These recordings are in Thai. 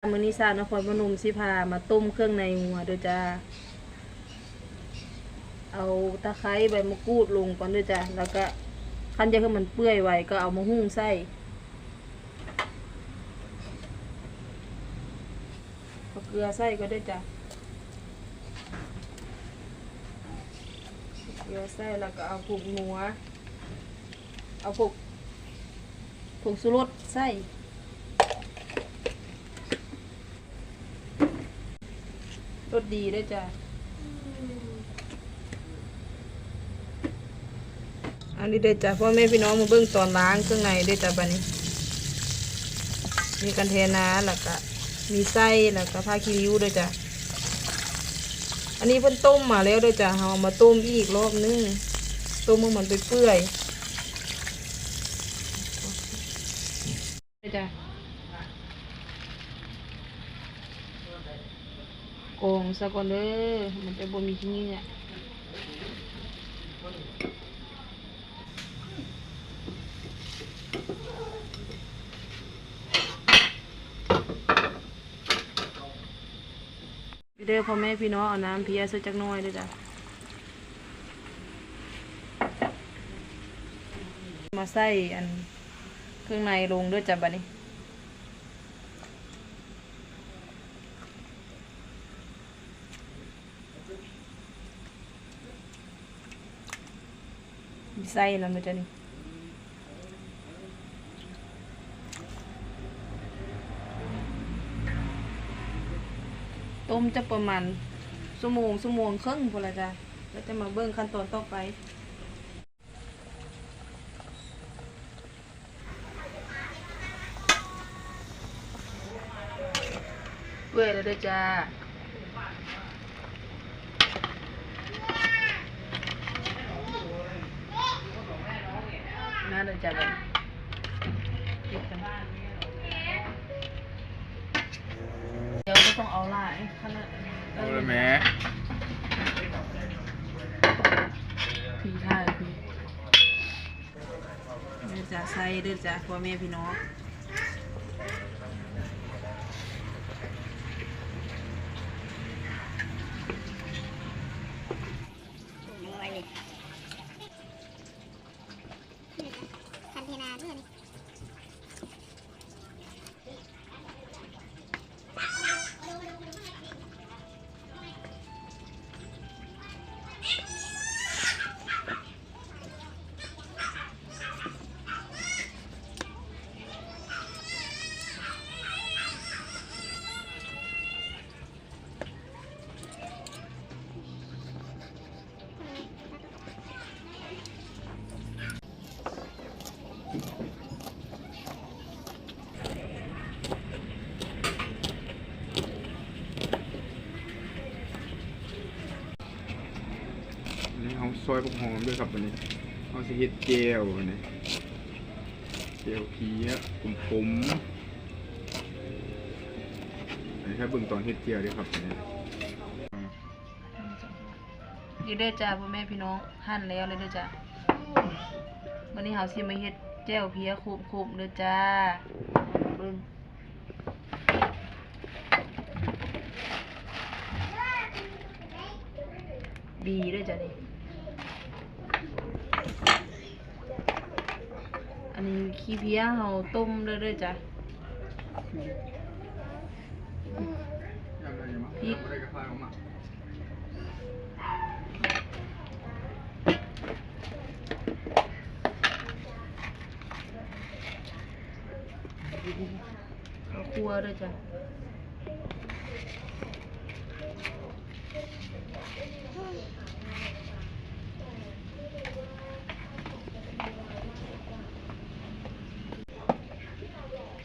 มื้อนี้ซาวนครพนมสิพามาต้มเครื่องในงัวเด้อจ้าเอาตะไคร้ใบมะกรูดลงก่อนเด้อจ้าแล้วก็คันจะให้มันเปื่อยไว้ก็เอามาหุ้งใส่เอาเกลือใส่ก็ได้จ้ะเกลือใส่แล้วก็เอาผงนัว เอาผงผงสุรสใส่ สดีด้จ้ะอันนี้เด้จ้ะพ่อแม่พี่น้องมาเบิ่งตอนล้างเครื่องในเด้จ้ะบัดนี้ มีกันเทน้าแล้วก็มีไส้แล้วก็ผ้าคีริ้วด้วยจ้ะอันนี้เพิ่นต้มมาแล้วด้วยจ้ะเอามาต้มอีกรอบนึงต้มให้มันไปเปื่อยด้วยจ้ะ กงซะก่อนเด้อมันจะบ่มีที่นี่เนี่ยเด้อพ่อแม่พี่น้องเอาน้ำเพียสักจักน้อยเด้อจ้ะมาใส่อันเครื่องในลงด้วยจ้ะบัดนี้ มีไส้แล้วมันจะนี่ต้มจะประมาณชั่วโมงชั่วโมงครึ่งพอละจ้ะแล้วจะมาเบิ่งขั้นตอนต่อไปเปื่อยแล้วเด้อจ้า น่าจะจับแบบเก็บกันเดี๋ยวก็ต้องเอาลายขนาดเอาเลยแม่พี่ท่าพี่เดี๋ยวจะใส่เดี๋ยวจะพ่อแม่พี่น้องคันเทนาด้วย นี่ นนี้เอาซอยพวกหอมด้วยครับวันนี้เอาสิเฮ็ดเจลวันนี้เจลเพียผมผมแค่เบิ่งตอนเฮ็ดเจลด้วยครับวันนี้อยู่เด้อจ้าพ่อแม่พี่น้องหั่นแล้วเลยเด้อจ้าวันนี้เฮาสิมาเฮ็ด แจ่วเพียคุบๆเด้อจ้าเบิ่งบีเด้อจ้านี่อันนี้ขี้เพียเฮาต้มเด้อเด้อจ้ายังไงมาพริกบ่ได้กระเพราออกมา ข้า วคั่วด้วยจ้ะ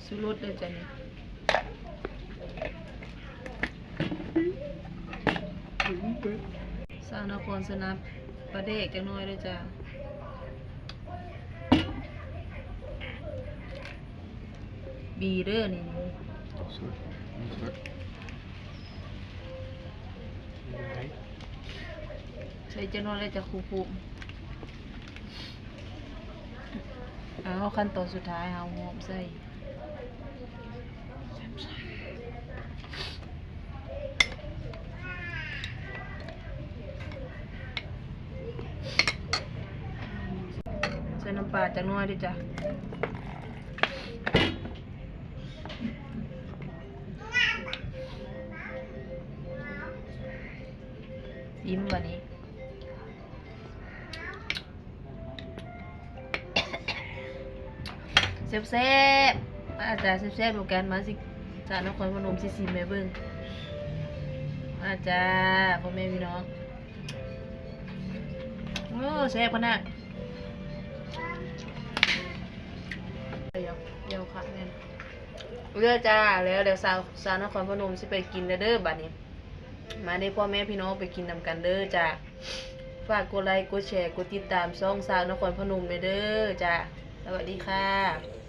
สุรสด้วยจ้ะนี่สาวนครสนับประเดกจังน้อยด้วยจ้ะบีเดอนี่นี่ ใส่เจนวนเลยจะคูคูเอาขั้นตอนสุดท้ายเอาหอมใส่ใส่น้ำปลาจากนัวดิจ้ะ ยิ้มวันนี้ เซฟเซฟอาจจะเซฟเซฟๆดูกันมาสิจากนครพนมสิซิมแม่เบิ้งอาจารย์พ่อแม่พี่น้อง โอ้เซฟพนักเดี๋ยวเดี๋ยวค่ะแม่นเรือจ้าแล้วเดี๋ยวสาวสาวนครพนมสิไปกินเด้อบัดนี้ มาได้พ่อแม่พี่น้องไปกินนำกันเด้อจ้ะฝากกดไลค์กดแชร์กดติดตามช่องสาวนครพนมเลยเด้อจ้ะสวัสดีค่ะ